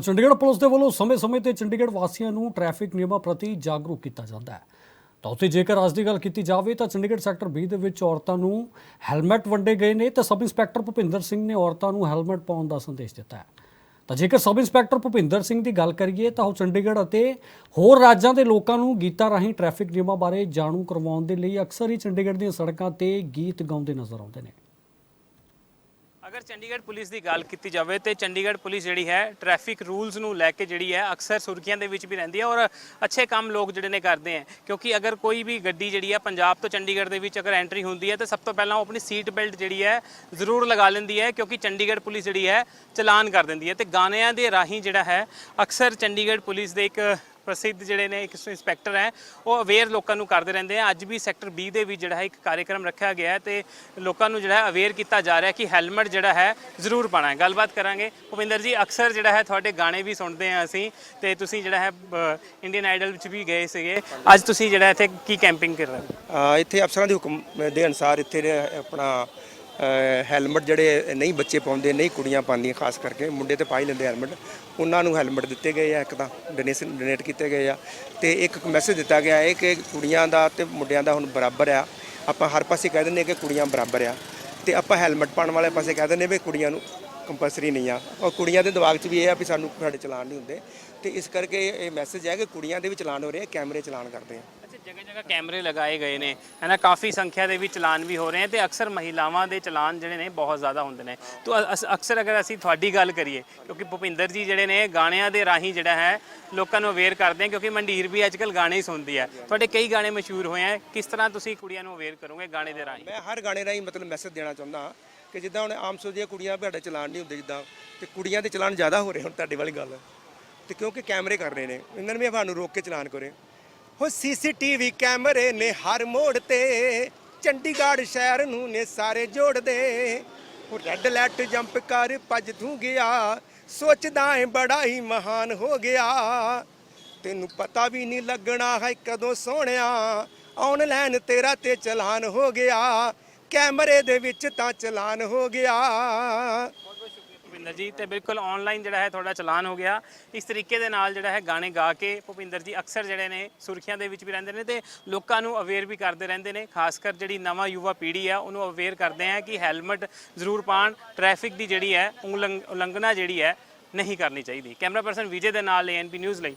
Chandigarh police ਦੇ ਵੱਲੋਂ ਸਮੇਂ-ਸਮੇਂ ਤੇ ਚੰਡੀਗੜ੍ਹ ਵਾਸੀਆਂ ਨੂੰ ਟ੍ਰੈਫਿਕ ਨਿਯਮਾਂ ਪ੍ਰਤੀ ਜਾਗਰੂਕ ਕੀਤਾ ਜਾਂਦਾ ਹੈ। ਤਾਂ ਉੱਥੇ ਜੇਕਰ ਅੱਜ ਦੀ ਗੱਲ ਕੀਤੀ ਜਾਵੇ ਤਾਂ ਚੰਡੀਗੜ੍ਹ ਸੈਕਟਰ 20 ਦੇ ਵਿੱਚ ਔਰਤਾਂ ਨੂੰ ਹੈਲਮਟ ਵੰਡੇ ਗਏ ਨੇ ਤਾਂ ਸਬ ਇੰਸਪੈਕਟਰ ਭੁਪਿੰਦਰ ਸਿੰਘ ਨੇ ਔਰਤਾਂ ਨੂੰ ਹੈਲਮਟ ਪਾਉਣ ਦਾ ਸੰਦੇਸ਼ ਦਿੱਤਾ ਹੈ। ਤਾਂ ਜੇਕਰ ਸਬ ਇੰਸਪੈਕਟਰ ਭੁਪਿੰਦਰ ਸਿੰਘ ਦੀ ਗੱਲ ਕਰੀਏ ਤਾਂ ਉਹ ਚੰਡੀਗੜ੍ਹ ਅਤੇ ਹੋਰ ਰਾਜਾਂ ਦੇ ਲੋਕਾਂ ਨੂੰ ਗੀਤਾਂ ਰਾਹੀਂ ਟ੍ਰੈਫਿਕ ਨਿਯਮਾਂ ਬਾਰੇ ਜਾਣੂ ਕਰਵਾਉਣ ਦੇ ਲਈ ਅਕਸਰ ਹੀ ਚੰਡੀਗੜ੍ਹ ਦੀਆਂ ਸੜਕਾਂ ਤੇ ਗੀਤ ਗਾਉਂਦੇ ਨਜ਼ਰ ਆਉਂਦੇ ਨੇ। ਅਗਰ ਚੰਡੀਗੜ੍ਹ ਪੁਲਿਸ ਦੀ ਗੱਲ ਕੀਤੀ ਜਾਵੇ ਤੇ ਚੰਡੀਗੜ੍ਹ ਪੁਲਿਸ ਜਿਹੜੀ ਹੈ ਟ੍ਰੈਫਿਕ ਰੂਲਸ ਨੂੰ ਲੈ ਕੇ ਜਿਹੜੀ ਹੈ, ਅਕਸਰ ਸੁਰਖੀਆਂ ਦੇ ਵਿੱਚ ਵੀ ਰਹਿੰਦੀ ਹੈ ਔਰ ਅੱਛੇ ਕੰਮ ਲੋਕ ਜਿਹੜੇ ਨੇ ਕਰਦੇ ਹੈ। ਕਿਉਂਕਿ ਅਗਰ ਕੋਈ ਵੀ ਗੱਡੀ ਜਿਹੜੀ ਹੈ, ਪੰਜਾਬ ਤੋਂ ਚੰਡੀਗੜ੍ਹ ਦੇ ਵਿੱਚ ਅਗਰ ਐਂਟਰੀ ਹੁੰਦੀ ਹੈ, ਤਾਂ ਸਭ ਤੋਂ ਪਹਿਲਾਂ ਉਹ ਆਪਣੀ ਸੀਟ ਬੈਲਟ ਜਿਹੜੀ ਹੈ, ਜ਼ਰੂਰ ਲਗਾ ਲੈਂਦੀ ਹੈ ਕਿਉਂਕਿ ਚੰਡੀਗੜ੍ਹ ਪੁਲਿਸ ਜਿਹੜੀ ਹੈ, ਚਲਾਨ ਕਰ ਦਿੰਦੀ ਹੈ। ਤੇ ਗਾਣਿਆਂ ਦੇ ਰਾਹੀਂ ਜਿਹੜਾ ਹੈ, ਅਕਸਰ ਚੰਡੀਗੜ੍ਹ ਪੁਲਿਸ ਦੇ ਇੱਕ ਪ੍ਰਸਿੱਧ ਜਿਹੜੇ ਨੇ, ਇੱਕ ਇੰਸਪੈਕਟਰ ਹੈ, ਉਹ ਅਵੇਅਰ ਲੋਕਾਂ ਨੂੰ ਕਰਦੇ ਰਹਿੰਦੇ ਆ। ਅੱਜ ਵੀ ਸੈਕਟਰ 20 ਦੇ ਵਿੱਚ ਜਿਹੜਾ ਹੈ, ਇੱਕ ਕਾਰਜਕ੍ਰਮ ਰੱਖਿਆ ਗਿਆ ਹੈ ਤੇ ਲੋਕਾਂ ਨੂੰ ਜਿਹੜਾ ਹੈ ਅਵੇਅਰ ਕੀਤਾ ਜਾ ਰਿਹਾ ਕਿ ਹੈਲਮਟ ਜਿਹੜਾ ਹੈ, ਜ਼ਰੂਰ ਪਾਣਾ ਹੈ। ਗੱਲਬਾਤ ਕਰਾਂਗੇ। ਭੁਪਿੰਦਰ ਜੀ, ਅਕਸਰ ਜਿਹੜਾ ਹੈ, ਤੁਹਾਡੇ ਗਾਣੇ ਵੀ ਸੁਣਦੇ ਆ ਅਸੀਂ ਤੇ ਤੁਸੀਂ ਜਿਹੜਾ ਹੈ ਇੰਡੀਅਨ ਆਈਡਲ ਵਿੱਚ ਵੀ ਗਏ ਸੀਗੇ। ਅੱਜ ਤੁਸੀਂ ਜਿਹੜਾ ਇੱਥੇ ਕੀ ਕੈਂਪਿੰਗ ਕਰ ਰਹੇ ਹੋ? ਇੱਥੇ ਅਫਸਰਾਂ ਦੇ ਹੁਕਮ ਦੇ ਅਨੁਸਾਰ ਇੱਥੇ ਆਪਣਾ ਹੈਲਮਟ ਜਿਹੜੇ ਨਹੀਂ ਬੱਚੇ ਪਾਉਂਦੇ, ਨਹੀਂ ਕੁੜੀਆਂ ਪਾਉਂਦੀਆਂ, ਖਾਸ ਕਰਕੇ ਮੁੰਡੇ ਤੇ ਪਾ ਹੀ ਲੈਂਦੇ ਹੈਲਮਟ। ਉਹਨਾਂ ਨੂੰ ਹੈਲਮਟ ਦਿੱਤੇ ਗਏ ਆ, ਇੱਕ ਤਾਂ ਡੋਨੇਸ਼ਨ ਡੋਨੇਟ ਕੀਤੇ ਗਏ ਆ। ਤੇ ਇੱਕ ਮੈਸੇਜ ਦਿੱਤਾ ਗਿਆ ਹੈ ਕਿ ਕੁੜੀਆਂ ਦਾ ਤੇ ਮੁੰਡਿਆਂ ਦਾ ਹੁਣ ਬਰਾਬਰ ਆ। ਆਪਾਂ ਹਰ ਪਾਸੇ ਕਹਿ ਦਿੰਦੇ ਕਿ ਕੁੜੀਆਂ ਬਰਾਬਰ ਆ। ਤੇ ਆਪਾਂ ਹੈਲਮਟ ਪਾਉਣ ਵਾਲੇ ਪਾਸੇ ਕਹਿ ਦਿੰਦੇ ਵੀ ਕੁੜੀਆਂ ਨੂੰ ਕੰਪਲਸਰੀ ਨਹੀਂ ਆ। ਔਰ ਕੁੜੀਆਂ ਦੇ ਦਿਮਾਗ 'ਚ ਵੀ ਇਹ ਆ ਵੀ ਸਾਨੂੰ ਸਾਡੇ ਚਲਾਨ ਨਹੀਂ ਹੁੰਦੇ। ਤੇ ਇਸ ਕਰਕੇ ਇਹ ਮੈਸੇਜ ਹੈ ਕਿ ਕੁੜੀਆਂ ਦੇ ਵੀ ਚਲਾਨ ਹੋ ਰਹੇ ਆ, ਕੈਮਰੇ ਚਲਾਨ ਕਰਦੇ ਆ। ਜਗ੍ਹਾ ਜਗ੍ਹਾ ਕੈਮਰੇ ਲਗਾਏ ਗਏ ਨੇ, ਹੈ ਨਾ? ਕਾਫੀ ਸੰਖਿਆ ਦੇ ਵਿੱਚ ਚਲਾਨ ਵੀ ਹੋ ਰਹੇ ਨੇ ਤੇ ਅਕਸਰ ਮਹਿਲਾਵਾਂ ਦੇ ਚਲਾਨ ਜਿਹੜੇ ਨੇ ਬਹੁਤ ਜ਼ਿਆਦਾ ਹੁੰਦੇ ਨੇ। ਤੋ ਅਸ- ਅਕਸਰ ਅਗਰ ਅਸੀਂ ਤੁਹਾਡੀ ਗੱਲ ਕਰੀਏ, ਕਿਉਂਕਿ ਭੁਪਿੰਦਰ ਜੀ ਜਿਹੜੇ ਨੇ ਗਾਣਿਆਂ ਦੇ ਰਾਹੀਂ ਜਿਹੜਾ ਹੈ, ਲੋਕਾਂ ਨੂੰ ਅਵੇਅਰ ਕਰਦੇ ਆ ਕਿਉਂਕਿ ਮੰਡੀਰ ਵੀ ਅੱਜਕੱਲ ਗਾਣੇ ਹੀ ਸੁਣਦੀ ਹੈ। ਤੁਹਾਡੇ ਕਈ ਗਾਣੇ ਮਸ਼ਹੂਰ ਹੋਏ ਆ ਕਿਸ ਤਰ੍ਹਾਂ ਤੁਸੀਂ ਕੁੜੀਆਂ ਨੂੰ ਅਵੇਅਰ ਕਰੋਗੇ ਗਾਣੇ ਦੇ ਰਾਹੀਂ? ਮੈਂ ਹਰ ਗਾਣੇ ਰਾਹੀਂ ਮਤਲਬ ਮੈਸੇਜ ਦੇਣਾ ਚਾਹੁੰਦਾ ਕਿ ਜਿੱਦਾਂ ਹੁਣ ਆਮ ਸੋਚੀਏ ਕੁੜੀਆਂ ਤੁਹਾਡੇ ਚਲਾਨ ਨਹੀਂ ਹੁੰਦੇ ਜਿੱਦਾਂ, ਤੇ ਕੁੜੀਆਂ ਦੇ ਚਲਾਨ ਜ਼ਿਆਦਾ ਹੋ ਰਹੇ ਹੁਣ ਤੁਹਾਡੇ ਵਾਲੀ ਗੱਲ। ਤੇ ਕਿਉਂਕਿ ਕੈਮਰੇ ਕਰ ਰਹੇ ਨੇ, ਇਹਨਾਂ ਨੇ ਵੀ ਸਾਨੂੰ ਰੋਕ ਕੇ ਚਲਾਨ ਕਰੇ। ਹੋ ਸੀਸੀਟੀਵੀ ਕੈਮਰੇ ਨੇ ਹਰ ਮੋੜ ਤੇ, ਚੰਡੀਗੜ੍ਹ ਸ਼ਹਿਰ ਨੂੰ ਨੇ ਸਾਰੇ ਜੋੜਦੇ। ਉਹ ਰੈੱਡ ਲਾਈਟ ਜੰਪ ਕਰ ਭੱਜ ਤੂੰ ਗਿਆ, ਸੋਚਦਾ ਏ ਬੜਾ ਹੀ ਮਹਾਨ ਹੋ ਗਿਆ। ਤੈਨੂੰ ਪਤਾ ਵੀ ਨਹੀਂ ਲੱਗਣਾ ਹੈ ਕਦੋਂ ਸੋਹਣਿਆ ਆਨਲਾਈਨ ਤੇਰਾ ਤੇ ਚਲਾਨ ਹੋ ਗਿਆ। ਕੈਮਰੇ ਦੇ ਵਿੱਚ ਤਾਂ ਚਲਾਨ ਹੋ ਗਿਆ ਬਹੁਤ ਬਹੁਤ ਸ਼ੁਕਰੀਆ ਭੁਪਿੰਦਰ ਜੀ, ਤੇ ਬਿਲਕੁਲ ਆਨਲਾਈਨ ਜਿਹੜਾ ਹੈ ਤੁਹਾਡਾ ਚਲਾਨ ਹੋ ਗਿਆ। ਇਸ ਤਰੀਕੇ ਦੇ ਨਾਲ ਜਿਹੜਾ ਹੈ ਗਾਣੇ ਗਾ ਕੇ ਭੁਪਿੰਦਰ ਜੀ ਅਕਸਰ ਜਿਹੜੇ ਨੇ ਸੁਰਖੀਆਂ ਦੇ ਵਿੱਚ ਵੀ ਰਹਿੰਦੇ ਨੇ ਤੇ ਲੋਕਾਂ ਨੂੰ ਅਵੇਅਰ ਵੀ ਕਰਦੇ ਰਹਿੰਦੇ ਨੇ। ਖਾਸ ਕਰ ਜਿਹੜੀ ਨਵਾਂ ਯੁਵਾ ਪੀੜ੍ਹੀ ਆ, ਉਹਨੂੰ ਅਵੇਅਰ ਕਰਦੇ ਆ ਕਿ ਹੈਲਮਟ ਜ਼ਰੂਰ ਪਾਣ ਟ੍ਰੈਫਿਕ ਦੀ ਜਿਹੜੀ ਹੈ ਉਲੰਘ- ਉਲੰਘਣਾ ਜਿਹੜੀ ਹੈ, ਨਹੀਂ ਕਰਨੀ ਚਾਹੀਦੀ। ਕੈਮਰਾ ਪਰਸਨ ਵਿਜੇ ਦੇ ਨਾਲ ਐਨਪੀ ਨਿਊਜ਼ ਲਈ।